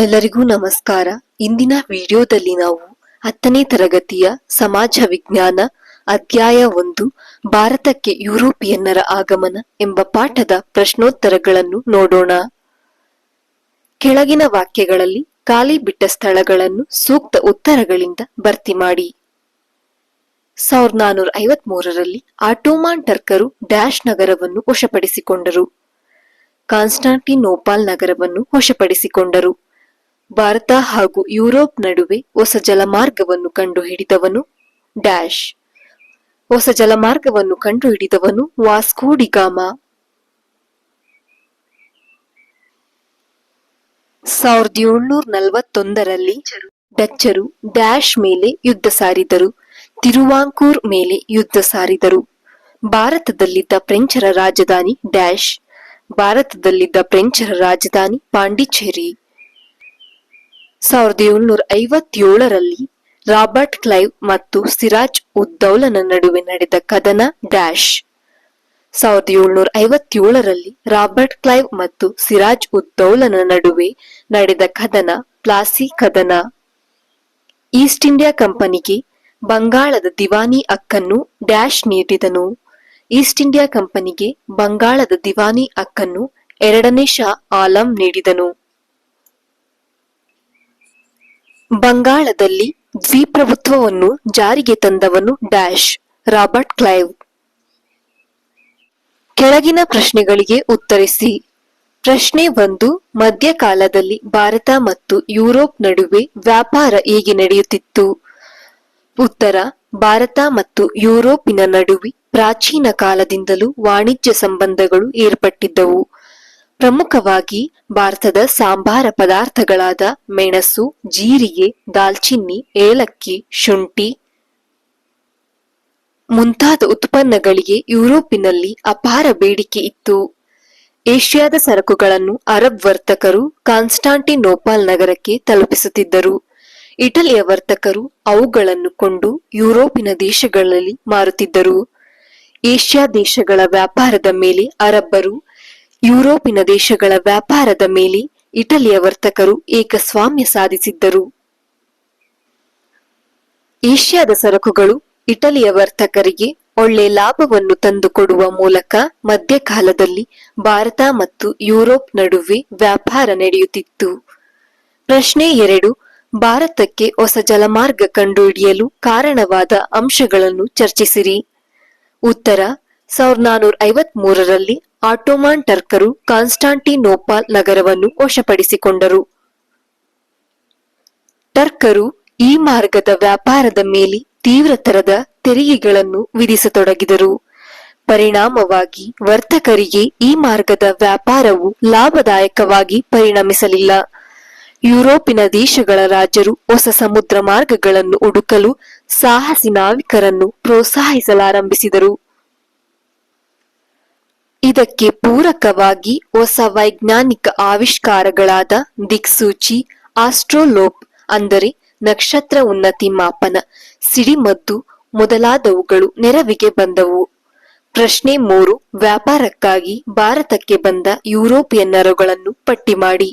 ಎಲ್ಲರಿಗೂ ನಮಸ್ಕಾರ. ಇಂದಿನ ವಿಡಿಯೋದಲ್ಲಿ ನಾವು ಹತ್ತನೇ ತರಗತಿಯ ಸಮಾಜ ವಿಜ್ಞಾನ ಅಧ್ಯಾಯ ಒಂದು, ಭಾರತಕ್ಕೆ ಯುರೋಪಿಯನ್ನರ ಆಗಮನ ಎಂಬ ಪಾಠದ ಪ್ರಶ್ನೋತ್ತರಗಳನ್ನು ನೋಡೋಣ. ಕೆಳಗಿನ ವಾಕ್ಯಗಳಲ್ಲಿ ಖಾಲಿ ಬಿಟ್ಟ ಸ್ಥಳಗಳನ್ನು ಸೂಕ್ತ ಉತ್ತರಗಳಿಂದ ಭರ್ತಿ ಮಾಡಿ. ಸಾವಿರದ ನಾನೂರ ಐವತ್ ಮೂರರಲ್ಲಿ ಆಟೋಮಾನ್ ಟರ್ಕರು ಡ್ಯಾಶ್ ನಗರವನ್ನು ವಶಪಡಿಸಿಕೊಂಡರು. ಕಾನ್ಸ್ಟಾಂಟಿನೋಪಾಲ್ ನಗರವನ್ನು ವಶಪಡಿಸಿಕೊಂಡರು. ಭಾರತ ಹಾಗೂ ಯುರೋಪ್ ನಡುವೆ ಹೊಸ ಜಲಮಾರ್ಗವನ್ನು ಕಂಡುಹಿಡಿದವನು ಡ್ಯಾಶ್. ಹೊಸ ಜಲಮಾರ್ಗವನ್ನು ಕಂಡುಹಿಡಿದವನು ವಾಸ್ಕೋಡಿಗಾಮ ಸಾವಿರದ ಏಳ್ನೂರ ನಲವತ್ತೊಂದರಲ್ಲಿ ಡಚ್ಚರು ಡ್ಯಾಶ್ ಮೇಲೆ ಯುದ್ಧ ಸಾರಿದರು, ತಿರುವಾಂಕೂರ್ ಮೇಲೆ ಯುದ್ಧ ಸಾರಿದರು. ಭಾರತದಲ್ಲಿದ್ದ ಫ್ರೆಂಚರ ರಾಜಧಾನಿ ಡ್ಯಾಶ್, ಭಾರತದಲ್ಲಿದ್ದ ಫ್ರೆಂಚರ ರಾಜಧಾನಿ ಪಾಂಡಿಚೇರಿ. ಸಾವಿರದ ಏಳ್ನೂರ ಐವತ್ತೇಳರಲ್ಲಿ ರಾಬರ್ಟ್ ಕ್ಲೈವ್ ಮತ್ತು ಸಿರಾಜ್ ಉದ್ದೌಲನ ನಡುವೆ ನಡೆದ ಕದನ ಡ್ಯಾಶ್. ಸಾವಿರದ ಏಳ್ನೂರ ಐವತ್ತೇಳರಲ್ಲಿ ರಾಬರ್ಟ್ ಕ್ಲೈವ್ ಮತ್ತು ಸಿರಾಜ್ ಉದ್ದೌಲನ ನಡುವೆ ನಡೆದ ಕದನ ಪ್ಲಾಸಿ ಕದನ. ಈಸ್ಟ್ ಇಂಡಿಯಾ ಕಂಪನಿಗೆ ಬಂಗಾಳದ ದಿವಾನಿ ಅಕ್ಕನ್ನು ಡ್ಯಾಶ್ ನೀಡಿದನು. ಈಸ್ಟ್ ಇಂಡಿಯಾ ಕಂಪನಿಗೆ ಬಂಗಾಳದ ದಿವಾನಿ ಅಕ್ಕನ್ನು ಎರಡನೇ ಶಾ ಆಲಂ ನೀಡಿದನು. ಬಂಗಾಳದಲ್ಲಿ ದ್ವಿಪ್ರಭುತ್ವವನ್ನು ಜಾರಿಗೆ ತಂದವನು ಡ್ಯಾಶ್, ರಾಬರ್ಟ್ ಕ್ಲೈವ್. ಕೆಳಗಿನ ಪ್ರಶ್ನೆಗಳಿಗೆ ಉತ್ತರಿಸಿ. ಪ್ರಶ್ನೆ ಒಂದು, ಮಧ್ಯಕಾಲದಲ್ಲಿ ಭಾರತ ಮತ್ತು ಯುರೋಪ್ ನಡುವೆ ವ್ಯಾಪಾರ ಹೇಗೆ ನಡೆಯುತ್ತಿತ್ತು? ಉತ್ತರ, ಭಾರತ ಮತ್ತು ಯುರೋಪಿನ ನಡುವೆ ಪ್ರಾಚೀನ ಕಾಲದಿಂದಲೂ ವಾಣಿಜ್ಯ ಸಂಬಂಧಗಳು ಏರ್ಪಟ್ಟಿದ್ದವು. ಪ್ರಮುಖವಾಗಿ ಭಾರತದ ಸಾಂಬಾರ ಪದಾರ್ಥಗಳಾದ ಮೆಣಸು, ಜೀರಿಗೆ, ದಾಲ್ಚಿನ್ನಿ, ಏಲಕ್ಕಿ, ಶುಂಠಿ ಮುಂತಾದ ಉತ್ಪನ್ನಗಳಿಗೆ ಯುರೋಪಿನಲ್ಲಿ ಅಪಾರ ಬೇಡಿಕೆ ಇತ್ತು. ಏಷ್ಯಾದ ಸರಕುಗಳನ್ನು ಅರಬ್ ವರ್ತಕರು ಕಾನ್ಸ್ಟಾಂಟಿನೋಪಾಲ್ ನಗರಕ್ಕೆ ತಲುಪಿಸುತ್ತಿದ್ದರು. ಇಟಲಿಯ ವರ್ತಕರು ಅವುಗಳನ್ನು ಕೊಂಡು ಯುರೋಪಿನ ದೇಶಗಳಲ್ಲಿ ಮಾರುತ್ತಿದ್ದರು. ಏಷ್ಯಾ ದೇಶಗಳ ವ್ಯಾಪಾರದ ಮೇಲೆ ಅರಬ್ಬರು ಯುರೋಪಿನ ದೇಶಗಳ ವ್ಯಾಪಾರದ ಮೇಲೆ ಇಟಲಿಯ ವರ್ತಕರು ಏಕಸ್ವಾಮ್ಯ ಸಾಧಿಸಿದ್ದರು. ಏಷ್ಯಾದ ಸರಕುಗಳು ಇಟಲಿಯ ವರ್ತಕರಿಗೆ ಒಳ್ಳೆ ಲಾಭವನ್ನು ತಂದುಕೊಡುವ ಮೂಲಕ ಮಧ್ಯಕಾಲದಲ್ಲಿ ಭಾರತ ಮತ್ತು ಯುರೋಪ್ ನಡುವೆ ವ್ಯಾಪಾರ ನಡೆಯುತ್ತಿತ್ತು. ಪ್ರಶ್ನೆ ಎರಡು, ಭಾರತಕ್ಕೆ ಹೊಸ ಜಲಮಾರ್ಗ ಕಂಡುಹಿಡಿಯಲು ಕಾರಣವಾದ ಅಂಶಗಳನ್ನು ಚರ್ಚಿಸಿರಿ. ಉತ್ತರ, ಸಾವಿರದ ನಾನೂರ ಐವತ್ ಮೂರರಲ್ಲಿ ಆಟೋಮಾನ್ ಟರ್ಕರು ಕಾನ್ಸ್ಟಾಂಟಿನೋಪಾಲ್ ನಗರವನ್ನು ವಶಪಡಿಸಿಕೊಂಡರು. ಟರ್ಕರು ಈ ಮಾರ್ಗದ ವ್ಯಾಪಾರದ ಮೇಲೆ ತೀವ್ರತರದ ತೆರಿಗೆಗಳನ್ನು ವಿಧಿಸತೊಡಗಿದರು. ಪರಿಣಾಮವಾಗಿ ವರ್ತಕರಿಗೆ ಈ ಮಾರ್ಗದ ವ್ಯಾಪಾರವು ಲಾಭದಾಯಕವಾಗಿ ಪರಿಣಮಿಸಲಿಲ್ಲ. ಯುರೋಪಿನ ದೇಶಗಳ ರಾಜರು ಹೊಸ ಸಮುದ್ರ ಮಾರ್ಗಗಳನ್ನು ಹುಡುಕಲು ಸಾಹಸಿ ನಾವಿಕರನ್ನು ಪ್ರೋತ್ಸಾಹಿಸಲಾರಂಭಿಸಿದರು. ಇದಕ್ಕೆ ಪೂರಕವಾಗಿ ಹೊಸ ವೈಜ್ಞಾನಿಕ ಆವಿಷ್ಕಾರಗಳಾದ ದಿಕ್ಸೂಚಿ, ಆಸ್ಟ್ರೋಲೋಪ್ ಅಂದರೆ ನಕ್ಷತ್ರ ಉನ್ನತಿ ಮಾಪನ ಸಿಡಿಮದ್ದು ಮೊದಲಾದವುಗಳು ನೆರವಿಗೆ ಬಂದವು. ಪ್ರಶ್ನೆ ಮೂರು, ವ್ಯಾಪಾರಕ್ಕಾಗಿ ಭಾರತಕ್ಕೆ ಬಂದ ಯುರೋಪಿಯನ್ನರುಗಳನ್ನು ಪಟ್ಟಿ ಮಾಡಿ.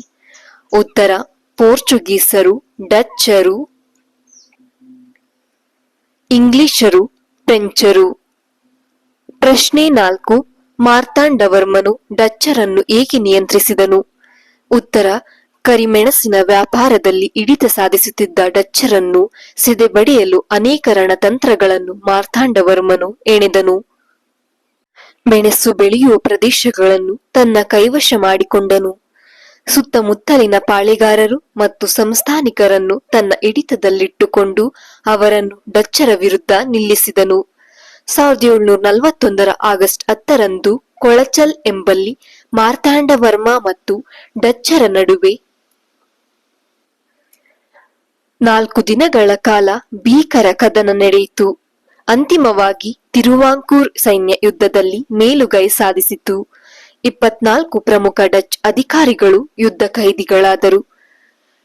ಉತ್ತರ, ಪೋರ್ಚುಗೀಸರು, ಡಚ್ಚರು, ಇಂಗ್ಲಿಷರು, ಫ್ರೆಂಚರು. ಪ್ರಶ್ನೆ ನಾಲ್ಕು ಮಾರ್ತಾಂಡವರ್ಮನು ಡಚ್ಚರನ್ನು ಏಕೆ ನಿಯಂತ್ರಿಸಿದನು? ಉತ್ತರ, ಕರಿಮೆಣಸಿನ ವ್ಯಾಪಾರದಲ್ಲಿ ಹಿಡಿತ ಸಾಧಿಸುತ್ತಿದ್ದ ಡಚ್ಚರನ್ನು ಸಿದೆಬಡಿಯಲು ಅನೇಕ ರಣತಂತ್ರಗಳನ್ನು ಮಾರ್ತಾಂಡವರ್ಮನು ಎಣೆದನು. ಮೆಣಸು ಬೆಳೆಯುವ ಪ್ರದೇಶಗಳನ್ನು ತನ್ನ ಕೈವಶ ಮಾಡಿಕೊಂಡನು. ಸುತ್ತಮುತ್ತಲಿನ ಪಾಳೆಗಾರರು ಮತ್ತು ಸಂಸ್ಥಾನಿಕರನ್ನು ತನ್ನ ಹಿಡಿತದಲ್ಲಿಟ್ಟುಕೊಂಡು ಅವರನ್ನು ಡಚ್ಚರ ವಿರುದ್ಧ ನಿಲ್ಲಿಸಿದನು. ಸಾವಿರದ ಏಳ್ನೂರ ನಲವತ್ತೊಂದರ ಆಗಸ್ಟ್ ಹತ್ತರಂದು ಕೊಳಚಲ್ ಎಂಬಲ್ಲಿ ಮಾರ್ತಾಂಡವರ್ಮ ಮತ್ತು ಡಚ್ಚರ ನಡುವೆ ನಾಲ್ಕು ದಿನಗಳ ಕಾಲ ಭೀಕರ ಕದನ ನಡೆಯಿತು. ಅಂತಿಮವಾಗಿ ತಿರುವಾಂಕೂರ್ ಸೈನ್ಯ ಯುದ್ಧದಲ್ಲಿ ಮೇಲುಗೈ ಸಾಧಿಸಿತು. ಇಪ್ಪತ್ನಾಲ್ಕು ಪ್ರಮುಖ ಡಚ್ ಅಧಿಕಾರಿಗಳು ಯುದ್ಧ ಖೈದಿಗಳಾದರು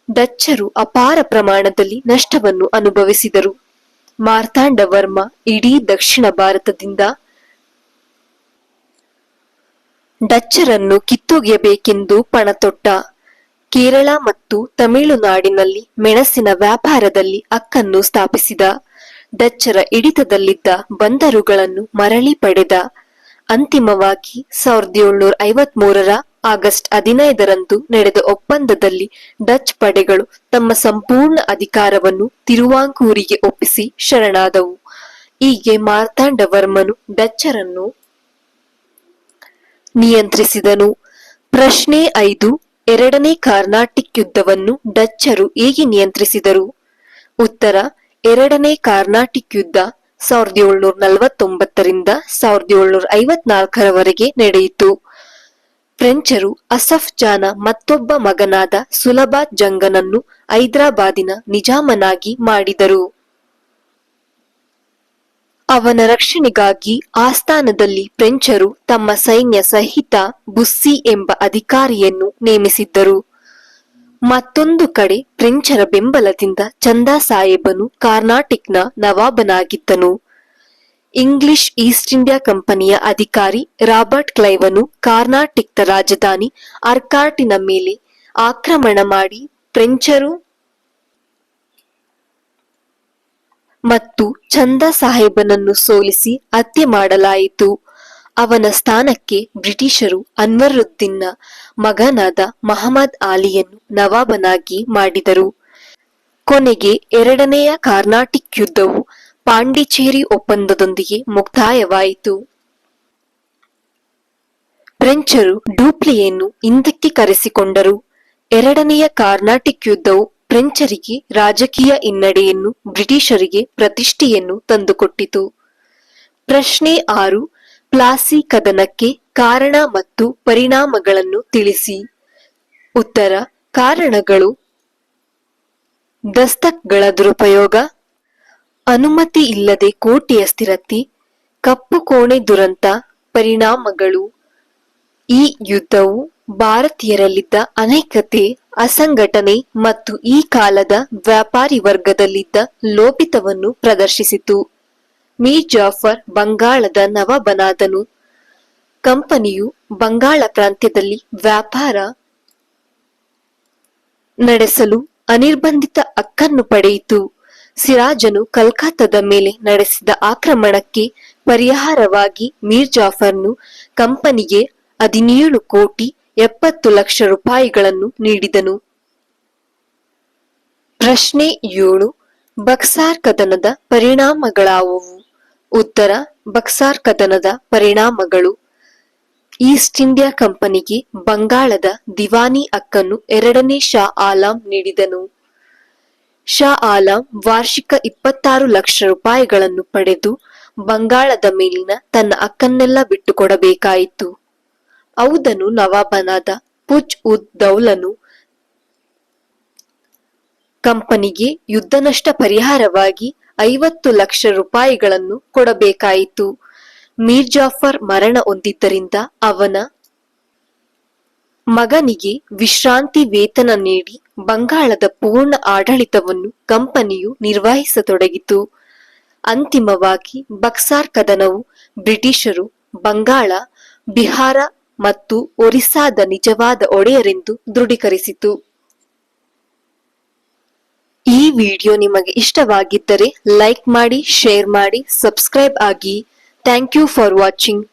ಡಚ್ಚರು ಅಪಾರ ಪ್ರಮಾಣದಲ್ಲಿ ನಷ್ಟವನ್ನು ಅನುಭವಿಸಿದರು. ಮಾರ್ತಾಂಡವರ್ಮ ಇಡೀ ದಕ್ಷಿಣ ಭಾರತದಿಂದ ಡಚ್ಚರನ್ನು ಕಿತ್ತೊಗೆಯಬೇಕೆಂದು ಪಣತೊಟ್ಟ ಕೇರಳ ಮತ್ತು ತಮಿಳುನಾಡಿನಲ್ಲಿ ಮೆಣಸಿನ ವ್ಯಾಪಾರದಲ್ಲಿ ಅಕ್ಕನ್ನು ಸ್ಥಾಪಿಸಿದ ಡಚ್ಚರ ಹಿಡಿತದಲ್ಲಿದ್ದ ಬಂದರುಗಳನ್ನು ಮರಳಿ ಪಡೆದ. ಅಂತಿಮವಾಗಿ ಸಾವಿರದ ಏಳ್ನೂರ ಐವತ್ ಮೂರರ ಆಗಸ್ಟ್ ಹದಿನೈದರಂದು ನಡೆದ ಒಪ್ಪಂದದಲ್ಲಿ ಡಚ್ ಪಡೆಗಳು ತಮ್ಮ ಸಂಪೂರ್ಣ ಅಧಿಕಾರವನ್ನು ತಿರುವಾಂಕೂರಿಗೆ ಒಪ್ಪಿಸಿ ಶರಣಾದವು. ಹೀಗೆ ಮಾರ್ತಾಂಡವರ್ಮನು ಡಚ್ಚರನ್ನು ನಿಯಂತ್ರಿಸಿದನು. ಪ್ರಶ್ನೆ ಐದು, ಎರಡನೇ ಕಾರ್ನಾಟಿಕ್ ಯುದ್ಧವನ್ನು ಡಚ್ಚರು ಹೇಗೆ ನಿಯಂತ್ರಿಸಿದರು? ಉತ್ತರ, ಎರಡನೇ ಕಾರ್ನಾಟಿಕ್ ಯುದ್ಧ ಸಾವಿರದ ಏಳ್ನೂರ ನಲವತ್ತೊಂಬತ್ತರಿಂದ ಸಾವಿರದ ಏಳ್ನೂರ ಐವತ್ನಾಲ್ಕರವರೆಗೆ ನಡೆಯಿತು. ಫ್ರೆಂಚರು ಅಸಫ್ ಜಾನ ಮತ್ತೊಬ್ಬ ಮಗನಾದ ಸುಲಭಾತ್ ಜಂಗನನ್ನು ಹೈದರಾಬಾದಿನ ನಿಜಾಮನಾಗಿ ಮಾಡಿದರು. ಅವನ ರಕ್ಷಣೆಗಾಗಿ ಆಸ್ಥಾನದಲ್ಲಿ ಫ್ರೆಂಚರು ತಮ್ಮ ಸೈನ್ಯ ಸಹಿತ ಬುಸ್ಸಿ ಎಂಬ ಅಧಿಕಾರಿಯನ್ನು ನೇಮಿಸಿದ್ದರು. ಮತ್ತೊಂದು ಕಡೆ ಫ್ರೆಂಚರ ಬೆಂಬಲದಿಂದ ಚಂದಾ ಸಾಹೇಬನು ಕಾರ್ನಾಟಿಕ್ನ ನವಾಬನಾಗಿದ್ದನು. ಇಂಗ್ಲಿಷ್ ಈಸ್ಟ್ ಇಂಡಿಯಾ ಕಂಪನಿಯ ಅಧಿಕಾರಿ ರಾಬರ್ಟ್ ಕ್ಲೈವನು ಕರ್ನಾಟಕದ ರಾಜಧಾನಿ ಅರ್ಕಾಟಿನ ಮೇಲೆ ಆಕ್ರಮಣ ಮಾಡಿ ಫ್ರೆಂಚರು ಮತ್ತು ಚಂದ ಸಾಹೇಬನನ್ನು ಸೋಲಿಸಿ ಹತ್ಯೆ ಮಾಡಲಾಯಿತು. ಅವನ ಸ್ಥಾನಕ್ಕೆ ಬ್ರಿಟಿಷರು ಅನ್ವರುದ್ದೀನ್ನ ಮಗನಾದ ಮಹಮ್ಮದ್ ಆಲಿಯನ್ನು ನವಾಬನಾಗಿ ಮಾಡಿದರು. ಕೊನೆಗೆ ಎರಡನೆಯ ಕಾರ್ನಾಟಿಕ್ ಯುದ್ಧವು ಪಾಂಡಿಚೇರಿ ಒಪ್ಪಂದದೊಂದಿಗೆ ಮುಕ್ತಾಯವಾಯಿತು. ಫ್ರೆಂಚರು ಡೂಪ್ಲಿಯನ್ನು ಹಿಂದಕ್ಕೆ ಕರೆಸಿಕೊಂಡರು. ಎರಡನೆಯ ಕಾರ್ನಾಟಿಕ್ ಯುದ್ಧವು ಫ್ರೆಂಚರಿಗೆ ರಾಜಕೀಯ ಹಿನ್ನಡೆಯನ್ನು, ಬ್ರಿಟಿಷರಿಗೆ ಪ್ರತಿಷ್ಠೆಯನ್ನು ತಂದುಕೊಟ್ಟಿತು. ಪ್ರಶ್ನೆ ಆರು, ಪ್ಲಾಸಿ ಕದನಕ್ಕೆ ಕಾರಣ ಮತ್ತು ಪರಿಣಾಮಗಳನ್ನು ತಿಳಿಸಿ. ಉತ್ತರ, ಕಾರಣಗಳು. ದಸ್ತಕ್ಗಳ ದುರುಪಯೋಗ ಅನುಮತಿ ಇಲ್ಲದೆ ಕೋಟೆಯ ಸ್ಥಿರತೆ, ಕಪ್ಪು ಕೋಣೆ ದುರಂತ ಪರಿಣಾಮಗಳು. ಈ ಯುದ್ಧವು ಭಾರತೀಯರಲ್ಲಿದ್ದ ಅನೇಕತೆ ಅಸಂಘಟನೆ ಮತ್ತು ಈ ಕಾಲದ ವ್ಯಾಪಾರಿ ವರ್ಗದಲ್ಲಿದ್ದ ಲೋಪಿತವನ್ನು ಪ್ರದರ್ಶಿಸಿತು. ಮೀರ್ ಜಾಫರ್ ಬಂಗಾಳದ ನವಾಬನಾದನು ಕಂಪನಿಯು ಬಂಗಾಳ ಪ್ರಾಂತ್ಯದಲ್ಲಿ ವ್ಯಾಪಾರ ನಡೆಸಲು ಅನಿರ್ಬಂಧಿತ ಹಕ್ಕನ್ನು ಪಡೆಯಿತು. ಸಿರಾಜನು ಕಲ್ಕತ್ತಾದ ಮೇಲೆ ನಡೆಸಿದ ಆಕ್ರಮಣಕ್ಕೆ ಪರಿಹಾರವಾಗಿ ಮೀರ್ ಜಾಫರ್ನು ಕಂಪನಿಗೆ ಹದಿನೇಳು ಕೋಟಿ ಎಪ್ಪತ್ತು ಲಕ್ಷ ರೂಪಾಯಿಗಳನ್ನು ನೀಡಿದನು. ಪ್ರಶ್ನೆ ಏಳು, ಬಕ್ಸಾರ್ ಕದನದ ಪರಿಣಾಮಗಳಾವುವು? ಉತ್ತರ, ಬಕ್ಸಾರ್ ಕದನದ ಪರಿಣಾಮಗಳು. ಈಸ್ಟ್ ಇಂಡಿಯಾ ಕಂಪನಿಗೆ ಬಂಗಾಳದ ದಿವಾನಿ ಹಕ್ಕನ್ನು ಎರಡನೇ ಶಾ ಆಲಾಂ ನೀಡಿದನು. ಶಾ ಆಲಂ ವಾರ್ಷಿಕ ಇಪ್ಪತ್ತಾರು ಲಕ್ಷ ರೂಪಾಯಿಗಳನ್ನು ಪಡೆದು ಬಂಗಾಳದ ಮೇಲಿನ ತನ್ನ ಅಕ್ಕನ್ನೆಲ್ಲ ಬಿಟ್ಟುಕೊಡಬೇಕಾಯಿತು. ಔದನು ನವಾಬನಾದ ಪುಜ್ ಉದ್ ದೌಲನು ಕಂಪನಿಗೆ ಯುದ್ಧ ನಷ್ಟ ಪರಿಹಾರವಾಗಿ ಐವತ್ತು ಲಕ್ಷ ರೂಪಾಯಿಗಳನ್ನು ಕೊಡಬೇಕಾಯಿತು. ಮೀರ್ ಜಾಫರ್ ಮರಣ ಹೊಂದಿದ್ದರಿಂದ ಅವನ ಮಗನಿಗೆ ವಿಶ್ರಾಂತಿ ವೇತನ ನೀಡಿ ಬಂಗಾಳದ ಪೂರ್ಣ ಆಡಳಿತವನ್ನು ಕಂಪನಿಯು ನಿರ್ವಹಿಸತೊಡಗಿತು. ಅಂತಿಮವಾಗಿ ಬಕ್ಸಾರ್ ಕದನವು ಬ್ರಿಟಿಷರು ಬಂಗಾಳ, ಬಿಹಾರ ಮತ್ತು ಒರಿಸ್ಸಾದ ನಿಜವಾದ ಒಡೆಯರೆಂದು ದೃಢೀಕರಿಸಿತು. ಈ ವಿಡಿಯೋ ನಿಮಗೆ ಇಷ್ಟವಾಗಿದ್ದರೆ ಲೈಕ್ ಮಾಡಿ, ಶೇರ್ ಮಾಡಿ, ಸಬ್ಸ್ಕ್ರೈಬ್ ಆಗಿ. Thank you for watching.